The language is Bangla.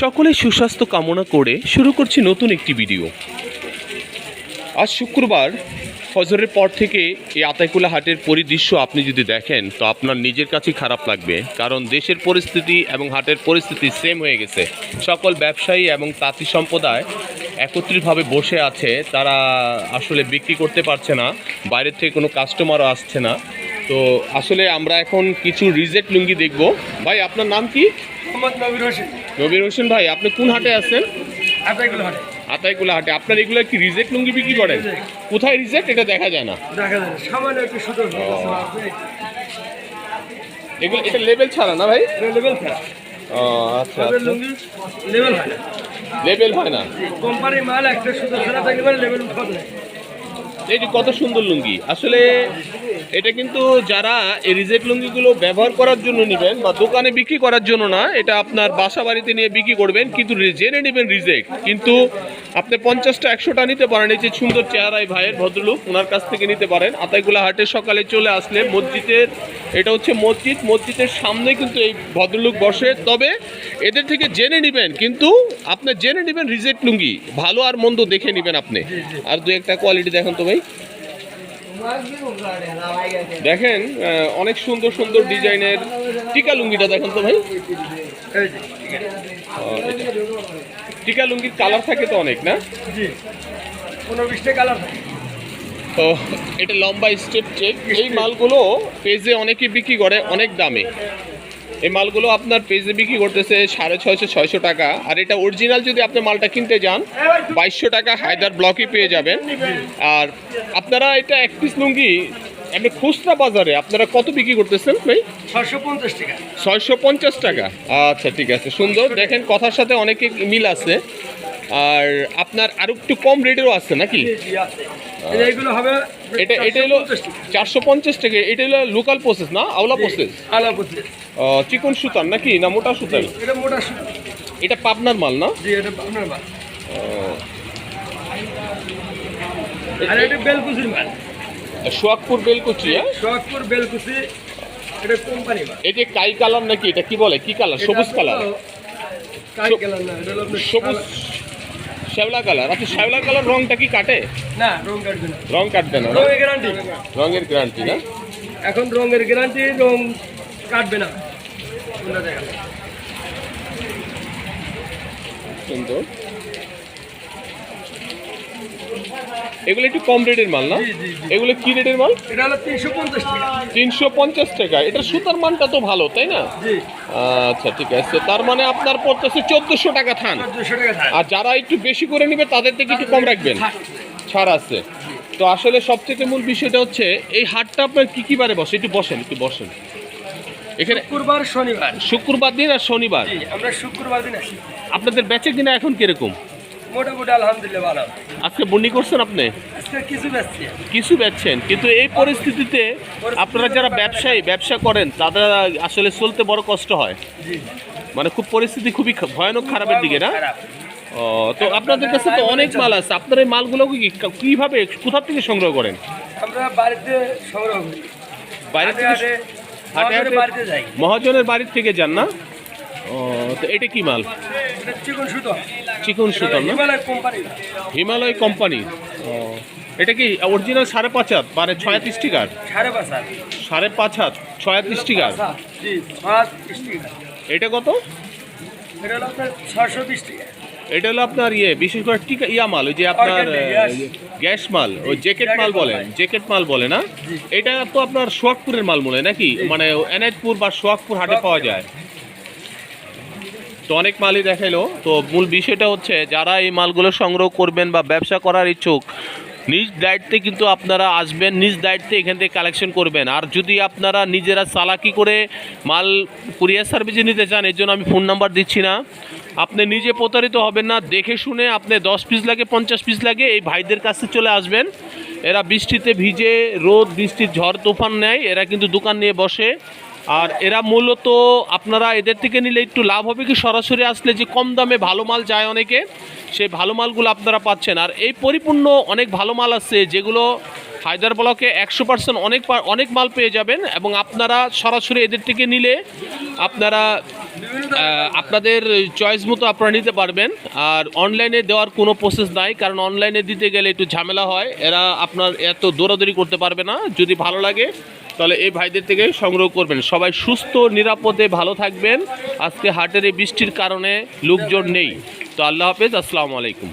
সকলে সুস্বাস্থ্য কামনা করে শুরু করছি নতুন একটি ভিডিও। আজ শুক্রবার ফজরের পর থেকে এই আতাইকুলা হাটের পরিদৃশ্য আপনি যদি দেখেন তো আপনার নিজের কাছেই খারাপ লাগবে। কারণ দেশের পরিস্থিতি এবং হাটের পরিস্থিতি সেম হয়ে গেছে। সকল ব্যবসায়ী এবং তাঁতি সম্প্রদায় একত্রিতভাবে বসে আছে। তারা আসলে বিক্রি করতে পারছে না বাইরের থেকে কোনো কাস্টমারও আসছে না। তো আসলে আমরা এখন কিছু রিজেক্ট লুঙ্গি দেখব। ভাই আপনার নাম কি? মোহাম্মদ নবীর হোসেন। নবীর হোসেন ভাই আপনি কোন হাটে আছেন? আটাইগুলো হাটে। আতাইকুলা হাটে। আপনার এগুলো কি রিজেক্ট লুঙ্গি বিক্রি করেন? কোথায় রিজেক্ট? এটা দেখা যায় না। দেখা যায় সামান্য একটু সুযোগ এগুলো এটা লেভেল ছাড়া না ভাই? লেভেল ও আচ্ছা লেভেল হয় না। লেভেল হয় না? কোম্পানির মাল একটা সুযোগ ফেরা থাকলে লেভেল উঠাতে এই যে কত সুন্দর লুঙ্গি। আসলে এটা কিন্তু যারা এই রিজেক্ট লুঙ্গিগুলো ব্যবহার করার জন্য নেবেন বা দোকানে বিক্রি করার জন্য না এটা আপনার বাসা বাড়িতে নিয়ে বিক্রি করবেন কিন্তু জেনে নেবেন রিজেক্ট। কিন্তু আপনি পঞ্চাশটা একশোটা নিতে পারেন। এই যে সুন্দর চেহারায় ভাইয়ের ভদ্রলোক ওনার কাছ থেকে নিতে পারেন। আতাইগুলা হাটে সকালে চলে আসলে মসজিদের এটা হচ্ছে মসজিদ। মসজিদের সামনে কিন্তু এই ভদ্রলোক বসে। তবে এদের থেকে জেনে নেবেন কিন্তু আপনি জেনে নেবেন রিজেক্ট লুঙ্গি। ভালো আর মন্দ দেখে নেবেন আপনি। আর দু একটা কোয়ালিটি দেখেন তো ভাই। দেখেন অনেক সুন্দর সুন্দর ডিজাইনের টিকা লুঙ্গিটা দেখেন তো ভাই। টিকা লুঙ্গির কালার থাকে তো অনেক না? জি। পনেরো বিশটা কালার থাকে। তো এটা লম্বা স্টেপ চেক এই মালগুলো পেজে অনেকে বিক্রি করে অনেক দামে। এই মালগুলো আপনার পেজে বিক্রি করতেছে সাড়ে ছয়শো ছয়শো টাকা। আর এটা অরিজিনাল যদি আপনি মালটা কিনতে যান বাইশশো টাকা হায়দার ব্লকে পেয়ে যাবেন। আর আপনারা এটা এক পিস লুঙ্গি আপনি খুচরা বাজারে আপনারা কত বিক্রি করতেছেন ভাই? ছশো পঞ্চাশ টাকা। ছয়শো পঞ্চাশ টাকা। আচ্ছা ঠিক আছে সুন্দর। দেখেন কথার সাথে অনেকে মিল আছে। আর আপনার আরও একটু কম রেটেরও আছে নাকি? এইগুলো হবে এটা এটা হলো চারশো পঞ্চাশ টাকা। এটা হলো লোকাল প্রসেস না? আওলা প্রসেস চিকন সুতার নাকি না মোটা সুতার? এটা মোটা সুতো। এটা পাবনার মাল না? জি এটা আপনার মাল। আর এটা বেলকুচির মাল। সোয়াকপুর বেলকুচি হ্যাঁ? সোহাগপুর বেলকুচি এটা কোম্পানি যে কাই কালার নাকি এটা কি বলে? কি কালার? সবুজ কালার? কাই কালার না এটা হলো সবুজ। শ্যাওলা। কালার। আচ্ছা শ্যাওলা কালার রংটা কি কাটে? না রং কাটবে না। রং কাটবে না? রঙের গ্যারান্টি রঙের গ্যারান্টি না? এখন রঙের গ্যারান্টি রং কাটবে না? সুন্দর। এগুলো একটু কম রেটের মাল না। এগুলো কি রেটের মাল? এটা হলো তিনশো পঞ্চাশ টাকা। টাকা। এটা সুতার মানটা তো ভালো তাই না? আচ্ছা ঠিক আছে। তার মানে আপনার পড়তেছে চোদ্দশো টাকা থান। টাকা আর যারা একটু বেশি করে নেবে তাদের থেকে একটু কম রাখবেন। ছাড় আছে। তো আসলে সবথেকে মূল বিষয়টা হচ্ছে এই হাটটা আপনার কি কি বারে বসে? একটু বসেন একটু বসেন। এখানে শুক্রবার শনিবার। শুক্রবার দিন আর শনিবার। আমরা শুক্রবার দিন আসি। আপনাদের বেচে কিনা এখন কীরকম? মোটামুটি আলহামদুলিল্লাহ ভালো আজকে বন্ডি করছেন আপনি? কিছু বেচছি। কিছু বেচছেন। কিন্তু এই পরিস্থিতিতে আপনারা যারা ব্যবসায়ী ব্যবসা করেন তাদের আসলে চলতে বড় কষ্ট হয়। মানে খুব পরিস্থিতি খুবই ভয়ানক খারাপের দিকে না? ও তো আপনাদের কাছে তো অনেক মাল আছে। আপনার এই মালগুলো কি কীভাবে কোথা থেকে সংগ্রহ করেন? আমরা বাড়িতে সংগ্রহ করি। বাইরে থেকে হাটে হাটে মহাজনের বাড়ির থেকে যান না? ও তো এটা কি মাল? চিকন সুতো। চিকন সুতাম না? হিমালয় কোম্পানি। ও এটা কি অরিজিনাল সাড়ে পাঁচ হাত? মানে পাঁচ হাত। সাড়ে পাঁচ হাত পাঁচ হাত, টাকা এটা কত? এটা হলো আপনার ইয়ে বিশেষ করে টিকা ইয়া মাল ওই যে আপনার. গ্যাস। মাল ওই জ্যাকেট মাল বলে জ্যাকেট মাল বলে না? এটা তো আপনার সোহাগপুরের মাল মনে নাকি? মানে এনায়তপুর বা সোহাগপুর হাটে পাওয়া যায়। তো অনেক মালই দেখাইলো। তো মূল বিষয়টা হচ্ছে, যারা এই মালগুলো সংগ্রহ করবেন বা ব্যবসা করার ইচ্ছুক, নিজ দায়িত্বে কিন্তু আপনারা আসবেন, নিজ দায়িত্বে এখান থেকে কালেকশন করবেন। আর যদি আপনারা নিজেরা চালাকি করে মাল কুরিয়ার সার্ভিসে নিতে চান, এর জন্য আমি ফোন নাম্বার দিচ্ছি না। আপনি নিজে প্রতারিত হবেন না, দেখে শুনে আপনি দশ পিস লাগে, পঞ্চাশ পিস লাগে, এই ভাইদের কাছে চলে আসবেন। এরা বৃষ্টিতে ভিজে, রোদ, বৃষ্টির ঝড়, তুফান নেয়, এরা কিন্তু দোকান নিয়ে বসে আর এরা মূলত আপনারা এদের থেকে নিলে একটু লাভ হবে কি? সরাসরি আসলে যে কম দামে ভালো মাল যায় অনেকে, সেই ভালো মালগুলো আপনারা পাচ্ছেন। আর এই পরিপূর্ণ অনেক ভালো মাল আছে যেগুলো হায়দার ব্লকে একশো পার্সেন্ট অনেক অনেক মাল পেয়ে যাবেন এবং আপনারা সরাসরি এদের থেকে নিলে আপনারা আপনাদের চয়েস মতো আপনারা নিতে পারবেন। আর অনলাইনে দেওয়ার কোনো প্রসেস নাই, কারণ অনলাইনে দিতে গেলে একটু ঝামেলা হয়। এরা আপনার এত দৌড়াদৌড়ি করতে পারবে না। যদি ভালো লাগে, তাহলে এই ভাইদের থেকে সংগ্রহ করবেন। সবাই সুস্থ, নিরাপদে, ভালো থাকবেন। আজকে হাটের এই বৃষ্টির কারণে লোকজন নেই। তো আল্লাহ হাফেজ, আসসালামু আলাইকুম।